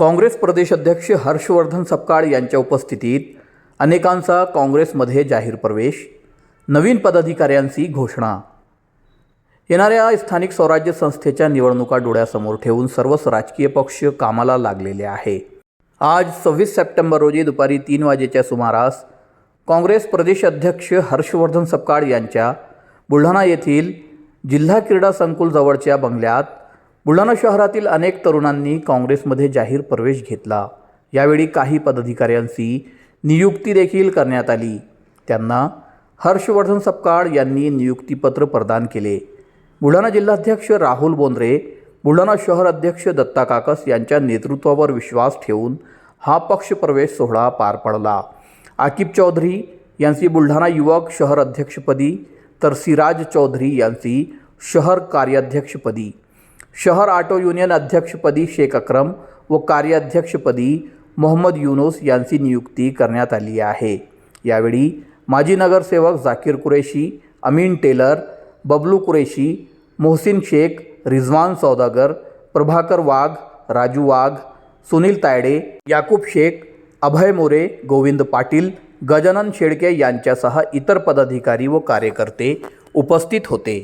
काँग्रेस प्रदेशाध्यक्ष हर्षवर्धन सपकाळ यांच्या उपस्थितीत अनेकांचा काँग्रेसमध्ये जाहीर प्रवेश नवीन पदाधिकाऱ्यांची घोषणा. येणाऱ्या स्थानिक स्वराज्य संस्थेच्या निवडणुका डोळ्यासमोर ठेवून सर्वच राजकीय पक्ष कामाला लागलेले आहे. आज सव्वीस सप्टेंबर रोजी दुपारी तीन वाजेच्या सुमारास काँग्रेस प्रदेश अध्यक्ष हर्षवर्धन सपकाळ यांच्या बुलढाणा येथील जिल्हा क्रीडा संकुल जवळच्या बंगल्यात बुलढाणा शहरातील अनेक तरुणांनी काँग्रेसमध्ये जाहीर प्रवेश घेतला. यावेळी काही पदाधिकाऱ्यांची नियुक्ती देखील करण्यात आली. त्यांना हर्षवर्धन सपकाळ यांनी नियुक्तीपत्र प्रदान केले. बुलढाणा जिल्हाध्यक्ष राहुल बोंद्रे बुलढाणा शहर अध्यक्ष दत्ता काकस यांच्या नेतृत्वावर विश्वास ठेवून हा पक्षप्रवेश सोहळा पार पडला. आकिब चौधरी यांची बुलढाणा युवक शहर अध्यक्षपदी तर सिराज चौधरी यांची शहर कार्याध्यक्षपदी. शहर ऑटो युनियन अध्यक्षपदी शेख अक्रम व कार्याध्यक्षपदी मोहम्मद युनोस यांची नियुक्ती करण्यात आली आहे. यावेळी माजी नगरसेवक झाकीर कुरेशी अमीन टेलर बबलू कुरेशी मोहसिन शेख रिझवान सौदागर प्रभाकर वाघ राजू वाघ सुनील तायडे याकूब शेख अभय मोरे गोविंद पाटील गजानन शेळके यांच्यासह इतर पदाधिकारी व कार्यकर्ते उपस्थित होते.